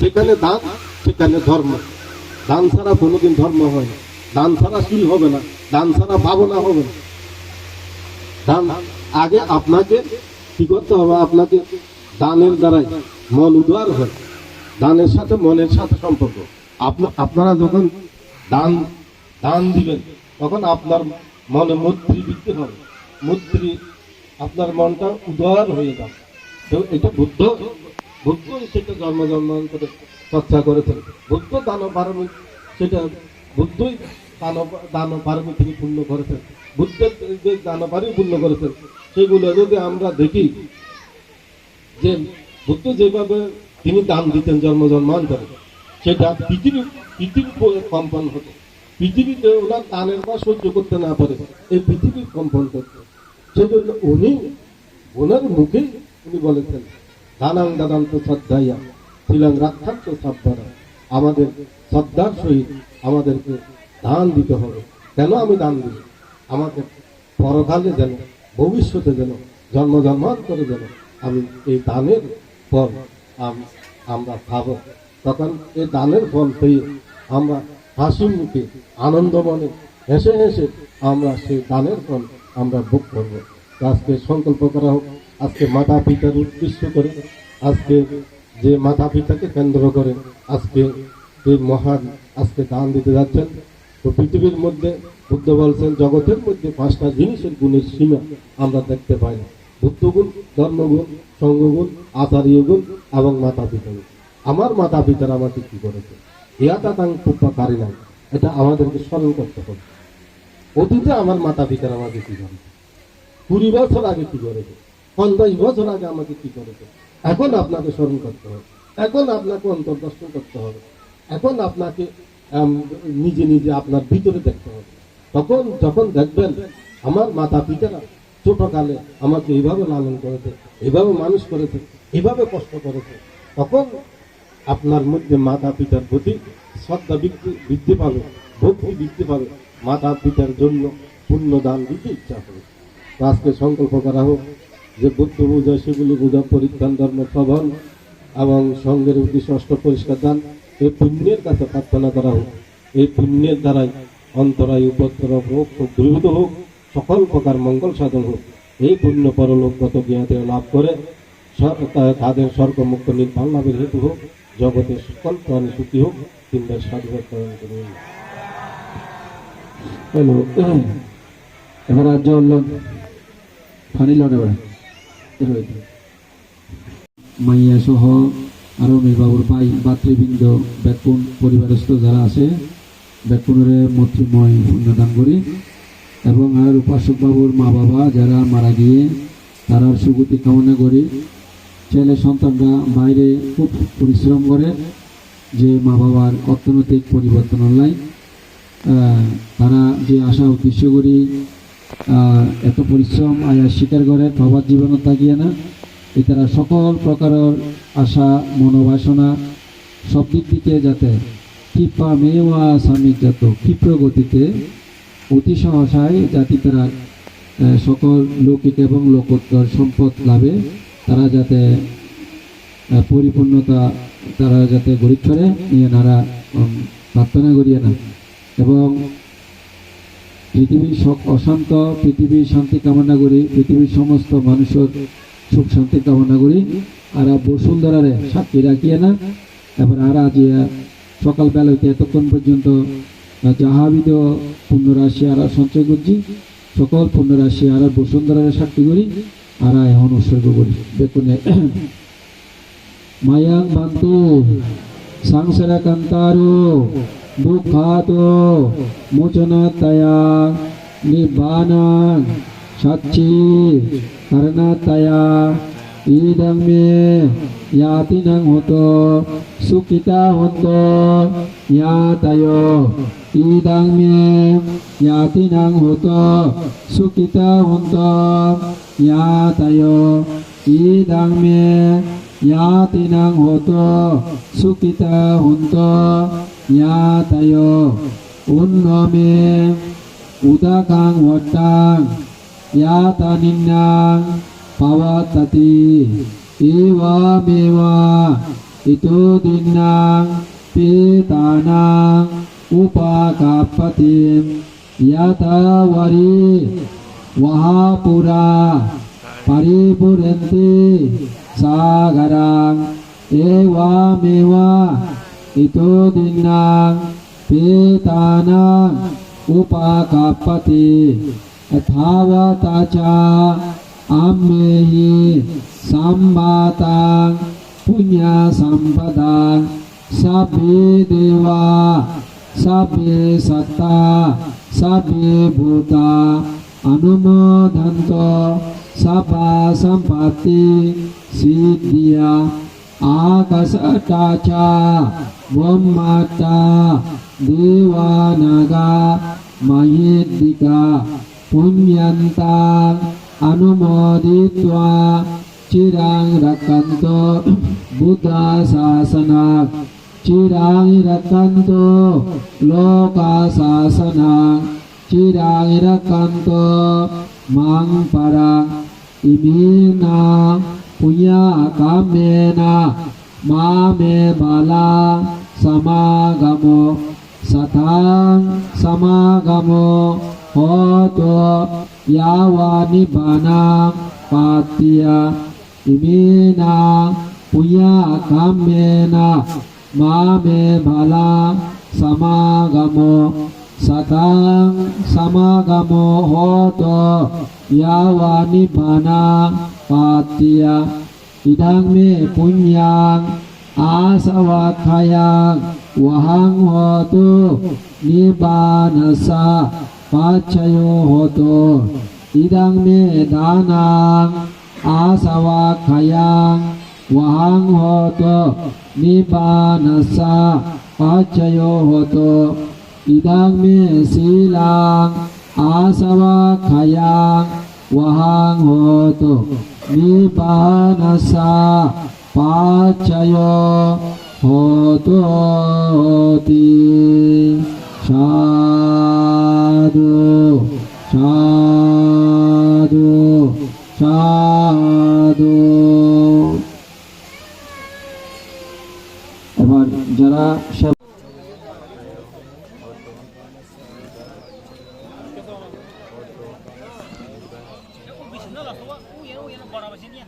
যেখানে দান, সেখানে ধর্ম। দান ছাড়া কোনোদিন ধর্ম হয় না। দান ছাড়া শিল হবে না। দান ছাড়া ভাবনা হবে না। দান, আগে আপনাকে কি করতে হবে? আপনাকে দানের দ্বারাই মন উদার হয়। দানের সাথে মনের সাথে সম্পর্ক। আপনারা যখন দান দান দিবেন, তখন আপনার মনে মৈত্রী বৃদ্ধি হবে। মৈত্রী আপনার মনটা উদার হয়ে যাবে। এটা বুদ্ধ বুদ্ধ সেটা জন্ম জন্মান্তরে চর্চা করেছেন। বুদ্ধ দান পারমি সেটা বুদ্ধই দান দান পারমি তিনি পূর্ণ করেছেন। বুদ্ধের যে দান পারি পূর্ণ করেছেন, সেগুলো যদি আমরা দেখি যে বুদ্ধ যেভাবে তিনি দান দিতেন জন্ম জন্মান্তরে সেটা পৃথিবী পৃথিবী কম্পন হতো। পৃথিবীতে ওনার দানের পর সহ্য করতে না পারে, এই পৃথিবীর কম্পন করতো। সেজন্য উনি, ওনার মুখেই উনি বলেছেন দানাং দাদান্ত শ্রদ্ধাইয়া ছিলাম রাক্ষান্ত শ্রদ্ধারা আমাদের শ্রদ্ধার সহিত আমাদেরকে দান দিতে হবে। কেন আমি দান দিই আমাকে পরকালে যেন, ভবিষ্যতে যেন, জন্ম জন্মান্তরে যেন আমি এই দানের ফল আম- আমরা খাব। তখন এই দানের ফল পেয়ে আমরা হাসি মুখে, আনন্দ মনে, হেসে হেসে আমরা সেই দানের ফল আমরা ভোগ করব। আজকে সংকল্প করা হোক আজকে মাতা পিতার উদ্দেশ্য করে, আজকে যে মাতা পিতাকে কেন্দ্র করে, আজকে যে মহান আজকে দান দিতে যাচ্ছেন, তো পৃথিবীর মধ্যে বুদ্ধ বলছেন, জগতের মধ্যে পাঁচটা জিনিসের গুণের সীমা আমরা দেখতে পাই না। বুদ্ধগুণ, ধর্মগুণ, সঙ্গগুণ আচার্য গুণ এবং মাতা পিতা গুণ আমার মাতা পিতারা আমাকে কি করেছে? ইয়াতা তাং পুপ্পা কারি নাই এটা আমাদেরকে স্মরণ করতে হবে। অতীতে আমার মাতা পিতারা আমাকে কি করেছে? কুড়ি বছর আগে কি করেছে? পঞ্চাশ বছর আগে আমাকে কি করেছে? এখন আপনাকে স্মরণ করতে হবে। এখন আপনাকে অন্তর্দর্শন করতে হবে। এখন আপনাকে নিজে নিজে আপনার ভিতরে দেখতে হবে। তখন যখন দেখবেন আমার মাতা পিতারা ছোটকালে আমাকে এইভাবে লালন করেছে, এইভাবে মানুষ করেছে, এইভাবে কষ্ট করেছে, তখন আপনার মধ্যে মাতা পিতার প্রতি শ্রদ্ধা বৃদ্ধি বৃদ্ধি পাবে, ভক্তি বৃদ্ধি পাবে, মাতা পিতার জন্য পুণ্য দান দিতে ইচ্ছা তো আজকে সংকল্প করা হোক যে বুদ্ধ পূজা সেগুলি পূজা পরিত্রাণ ধর্ম প্রবণ এবং সঙ্গের উদ্দেশ্য অষ্ট পরিষ্কার দান এই পুণ্যের কাছে প্রার্থনা করা হোক। এই পুণ্যের দ্বারাই অন্তরায় উপদ্রব হোক দূরীভূত হোক, সকল প্রকার মঙ্গল সাধন হোক। এই পুণ্য পরলোকগত জ্ঞাতে লাভ করে তাদের স্বর্গমুক্ত নির্বাণ লাভের হেতু হোক, জগতের সকল প্রাণী সুখী হোক তিনবার সাধুবাদ প্রদান করুন। এবার রাজ্য ফানি লড়ে এবার মাইয়া সহ আরও বাবুর ভাই, ভাতৃবৃন্দ, ব্যাকুণ পরিবারস্থ যারা আছে, ব্যাকুণের মৈত্রীময় পুণ্যদান করি এবং আর উপাসক বাবুর মা বাবা যারা মারা গিয়ে তারা সুগতি কামনা করি। ছেলে সন্তানরা বাইরে খুব পরিশ্রম করে যে মা বাবার অর্থনৈতিক পরিবর্তন অনলাইন তারা যে আশা উদ্দেশ্য করি এত পরিশ্রম আয়া স্বীকার করে প্রভাত জীবনত থাকিয়ে না। তারা সকল প্রকারের আশা, মনোবাসনা সব দিক থেকে যাতে কৃপা মেওয়া স্বামীর যত ক্ষিপ্র গতিতে অতি সহসায় জাতি তারা সকল লৌকিক এবং লোকোত্তর সম্পদ লাভে তারা যাতে পরিপূর্ণতা তারা যাতে গরিব করে নিয়ে নারা প্রার্থনা করিয়ে না এবং পৃথিবীর অশান্ত, পৃথিবীর শান্তি কামনা করি, পৃথিবীর সমস্ত মানুষের সুখ শান্তি কামনা করি। আর বসুন্ধরারে সাক্ষী রাখিয়ে না, এবার আর আজ সকালবেলা হইতে এতক্ষণ পর্যন্ত যাহাবিদ পুণ্যরাশি আর সঞ্চয় করছি, সকল পুণ্যরাশি আর বসুন্ধরারে সাক্ষী করি, আর এখন উৎসর্গ করি। বেতনে মায়াং বান্তু সংসার কান্তারো দুঃখাতো মোচনতয়া নিবানাং সাচ্ছি করণতয়া ইদং মে 야다요 운놈에 우다강 워땅 야다닌낭 바와따디 이와메와 이토딘낭 피다낭 우파가파팀 야다와리 와하부라 바리부렌티 사가랑 에와메와 itu dingnang pitana upakapati. Athavata ca ammehi sambatang punya sampadang sabi dewa sabi satta sabi buta. Anumodanto sapa sampati siddhya akasata cha bhumata divanaga mahiddika punyanta anumoditva cirang rakanto buddha sasana cirang rakanto loka sasana cirang rakanto mang para imina पुया काम्येन मा मे बला समागमो सतां समागमो होतो यावानि बाणां पात्य इमेना पुया काम्येन मा मे बला समागमो sakang sama kamu hoto yawani bana patia. Idang me punyang asawakayang wahang hoto nibanasa pacayo hoto. Idang me danang asawakayang wahang hoto nibanasa pacayo hoto idang me silang asawa khayang wahang hotu nipanasa pacayo hotu hoti sadu sadu sadu এবার যারা 这个说，无烟无烟的包了，我今天。